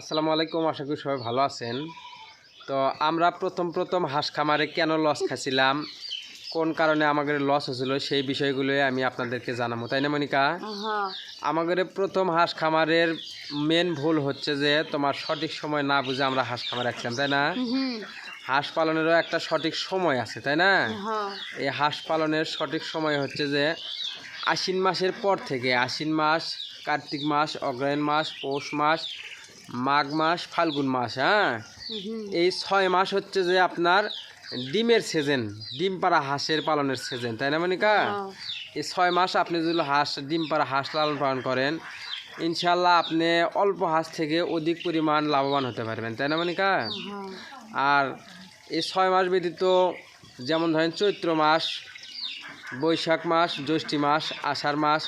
আসসালামু আলাইকুম আশা করি সবাই ভালো আছেন। তো আমরা প্রথম প্রথম হাঁস খামারে কেন লস খাচ্ছিলাম? কোন কারণে আমাদের লস হয়েছিল সেই বিষয়গুলোই আমি আপনাদেরকে জানাব তাই না মনিকা? আমাদের প্রথম হাঁস খামারের মেন ভুল হচ্ছে যে তোমার সঠিক সময় না বুঝে আমরা হাঁস খামার রাখছিলাম তাই না? হাঁস পালনেরও একটা সঠিক সময় আছে তাই না? এই হাঁস পালনের সঠিক সময় হচ্ছে যে আশ্বিন মাসের পর থেকে আশ্বিন মাস কার্তিক মাস অগ্রহায়ণ মাস পৌষ মাস মাঘ মাস ফাল্গুন মাস হ্যাঁ? এই ছয় মাস হচ্ছে যে আপনার ডিমের সিজন ডিম পাড়া হাঁসের পালনের সিজন তাই না মনিকা। এই ছয় মাস আপনি যদি হাঁস ডিম পাড়া হাঁস লালন পালন করেন ইনশাল্লাহ আপনি অল্প হাঁস থেকে অধিক পরিমাণ লাভবান হতে পারবেন তাই না মনিকা? আর এই ছয় মাস ব্যতীত যেমন ধরেন চৈত্র মাস বৈশাখ মাস জ্যৈষ্ঠী মাস আষাঢ় মাস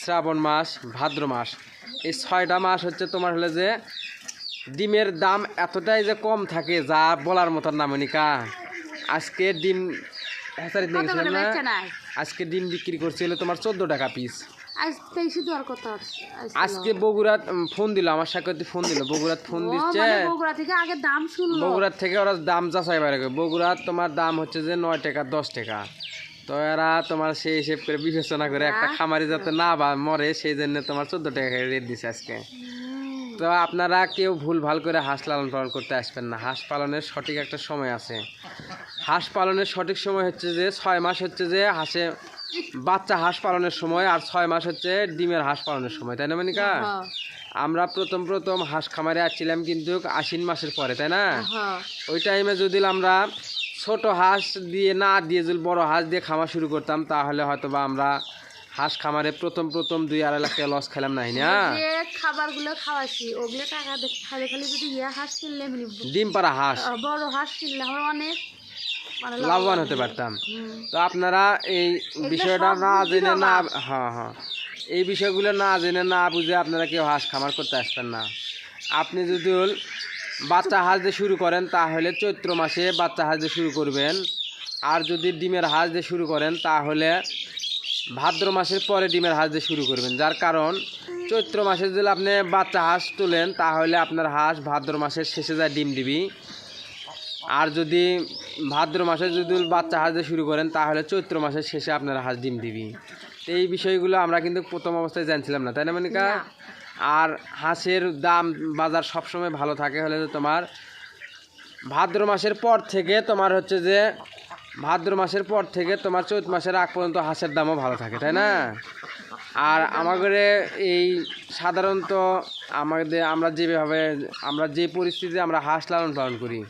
শ্রাবণ মাস ভাদ্র মাস এই ছয়টা মাস হচ্ছে তোমার হলে যে ডিমের দাম এতটাই যে কম থাকে যা বলার মতন না মনিকা। আজকে ডিম না? আজকে ডিম বিক্রি করছিল তোমার চোদ্দ টাকা পিস আজকে বগুড়াত ফোন দিল আমার সাথে ফোন দিল বগুড়াত ফোন দিচ্ছে। মানে বগুড়া বগুড়ার থেকে ওরা দাম যাচাই বাইরে বগুড়ার তোমার দাম হচ্ছে যে নয় টাকা দশ টাকা। তো এরা তোমার সেই হিসেব করে বিবেচনা করে একটা খামারি যাতে না বা মরে সেই জন্য তোমার চোদ্দ টাকা রেট দিছে আজকে। তো আপনারা কেউ ভুল ভালো করে হাঁস লালন পালন করতে আসবেন না। হাঁস পালনের সঠিক একটা সময় আছে। হাঁস পালনের সঠিক সময় হচ্ছে যে ছয় মাস হচ্ছে যে হাঁসে বাচ্চা হাঁস পালনের সময় আর ছয় মাস হচ্ছে ডিমের হাঁস পালনের সময় তাই না মানিকা? হ্যাঁ, আমরা প্রথম প্রথম হাঁস খামারে আসছিলাম কিন্তু আশ্বিন মাসের পরে তাই না? হ্যাঁ, ওই টাইমে যদি আমরা ছোট হাঁস দিয়ে না দিয়ে যদি বড় হাঁস দিয়ে খামার শুরু করতাম তাহলে হয়তো বা আমরা হাঁস খামারে প্রথম প্রথম দুই আড়াই লাখ টাকা লস খেলাম নাই না? খাবারগুলো খাওয়াছি ওগুলো টাকা খালি খালি যদি ইয়ে হাঁস কিনলে ডিম পাড়া হাঁস? বড় হাঁস কিনলে আমরা অনেক মানে লাভবান হতে পারতাম। তো আপনারা এই বিষয়টা না জেনে না হ্যাঁ হ্যাঁ। এই বিষয়গুলো না জেনে না বুঝে আপনারা কেউ হাঁস খামার করতে আসতেন না। আপনি যদি বাচ্চা হাঁস দিয়ে শুরু করেন, তাহলে চৈত্র মাসে বাচ্চা হাঁস দিয়ে শুরু করবেন। আর যদি ডিমের হাঁস দিয়ে শুরু করেন, তাহলে ভাদ্র মাসের পরে ডিমের হাঁস দিয়ে শুরু করবেন। যার কারণ, চৈত্র মাসে যদি আপনি বাচ্চা হাঁস তোলেন, তাহলে আপনার হাঁস ভাদ্র মাসের শেষে যায় ডিম দিবি। আর যদি ভাদ্র মাসে যদি বাচ্চা হাঁস দিয়ে শুরু করেন, তাহলে চৈত্র মাসের শেষে আপনার হাঁস ডিম দিবি। এই বিষয়গুলো আমরা কিন্তু প্রথম অবস্থায় জানছিলাম না, তাই না, মনিকা। আর হাঁসের দাম বাজার সবসময় ভালো থাকে হলে যে তোমার ভাদ্র মাসের পর থেকে তোমার হচ্ছে যে ভাদ্র মাসের পর থেকে তোমার চৈত মাসের আগ পর্যন্ত হাঁসের দামও ভালো থাকে তাই না? আর আমাদের এই সাধারণত আমাদের আমরা যেভাবে আমরা যে পরিস্থিতিতে আমরা হাঁস লালন পালন করি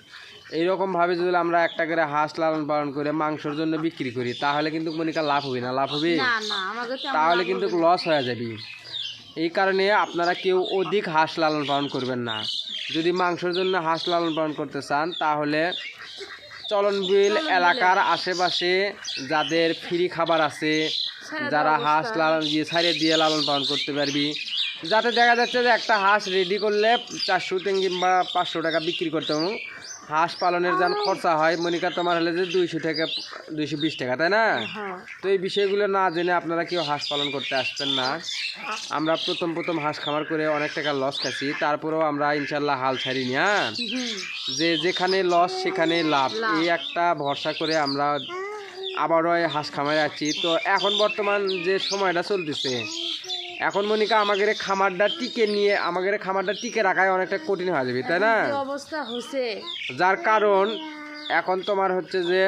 এইরকমভাবে যদি আমরা একটা করে হাঁস লালন পালন করে মাংসের জন্য বিক্রি করি তাহলে কিন্তু মনিকা লাভ হবে না লাভ হবে? না না আমাকে তাহলে কিন্তু লস হয়ে যাবে। এই কারণে আপনারা কেউ অধিক হাঁস লালন পালন করবেন না। যদি মাংসের জন্য হাঁস লালন পালন করতে চান, তাহলে চলনবিল এলাকার আশেপাশে যাদের ফ্রি খাবার আছে, যারা হাঁস লালন দিয়ে ছাড়িয়ে দিয়ে লালন পালন করতে পারবি। যাতে দেখা যাচ্ছে যে একটা হাঁস রেডি করলে চারশো তিন কিংবা পাঁচশো টাকা বিক্রি করতে হাঁস পালনের যেন খরচা হয় মনিকা তোমার হলে যে দুইশো টাকা দুইশো বিশ টাকা তাই না? হ্যাঁ। তো এই বিষয়গুলো না জেনে আপনারা কেউ হাঁস পালন করতে আসবেন না। আমরা প্রথম প্রথম হাঁস খামার করে অনেক টাকা লস খাচ্ছি তারপরেও আমরা ইনশাল্লাহ হাল ছাড়িনি হ্যাঁ? যে যেখানে লস সেখানে লাভ। এই একটা ভরসা করে আমরা আবারও হাঁস খামারে আছি। তো এখন বর্তমান যে সময়টা চলতেছে এখন মনিকা আমাদের খামারটা টিকে নিয়ে আমাদের খামারটা টিকে রাখায় অনেকটা কঠিন হয়ে যাবে তাই না? অবস্থা হচ্ছে যার কারণ এখন তোমার হচ্ছে যে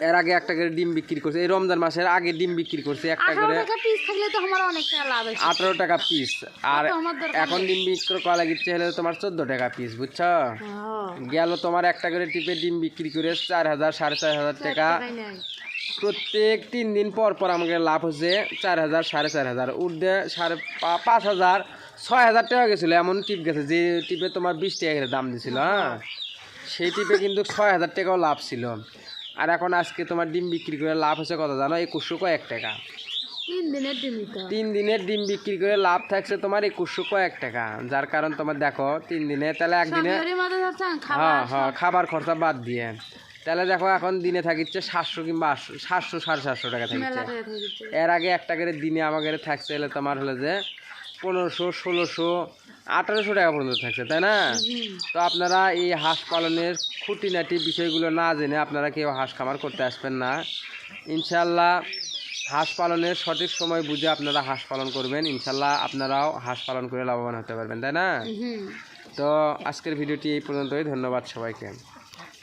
এর আগে একটা করে ডিম বিক্রি করছে এই রমজান মাসের আগে ডিম বিক্রি করছে একটা করে আঠারো টাকা পিস আর এখন ডিম বিক্রি করা লাগিচ্ছে হলে তোমার চোদ্দ টাকা পিস বুঝছ? হ্যাঁ, গেল তোমার একটা করে টিপে ডিম বিক্রি করে চার হাজার সাড়ে চার হাজার টাকা। প্রত্যেক তিন দিন পর পর আমাকে লাভ হচ্ছে চার হাজার সাড়ে চার হাজার। উর্ধে সাড়ে পাঁচ হাজার ছয় হাজার টাকা গেছিল এমন টিপ গেছে যে টিপে তোমার বিশ টাকা করে দাম দিছিল হ্যাঁ? সেই টিপে কিন্তু ছয় হাজার টাকাও লাভ ছিল। আর এখন আজকে তোমার ডিম বিক্রি করে লাভ হচ্ছে কত জানো? একুশশো কয়েক টাকা। তিন দিনের ডিম বিক্রি করে লাভ থাকছে তোমার একুশশো কয়েক টাকা। যার কারণ তোমার দেখো তিন দিনে তাহলে একদিনে হ্যাঁ হ্যাঁ খাবার খরচা বাদ দিয়ে। তাহলে দেখো এখন দিনে থাকিচ্ছে সাতশো কিংবা আটশো সাতশো সাড়ে সাতশো টাকা মেলা থাকিচ্ছে টাকা থেকে দিচ্ছে। এর আগে একটা করে দিনে আমাদের থাকছে হলে তোমার হলো যে পনেরোশো ষোলোশো আঠারোশো টাকা পর্যন্ত থাকছে তাই না? তো আপনারা এই হাঁস পালনের খুঁটিনাটি বিষয়গুলো না জেনে আপনারা কেউ হাঁস খামার করতে আসবেন না। ইনশাল্লাহ হাঁস পালনের সঠিক সময় বুঝে আপনারা হাঁস পালন করবেন। ইনশাল্লাহ আপনারাও হাঁস পালন করে লাভবান হতে পারবেন তাই না? তো আজকের ভিডিওটি এই পর্যন্তই ধন্যবাদ সবাইকে।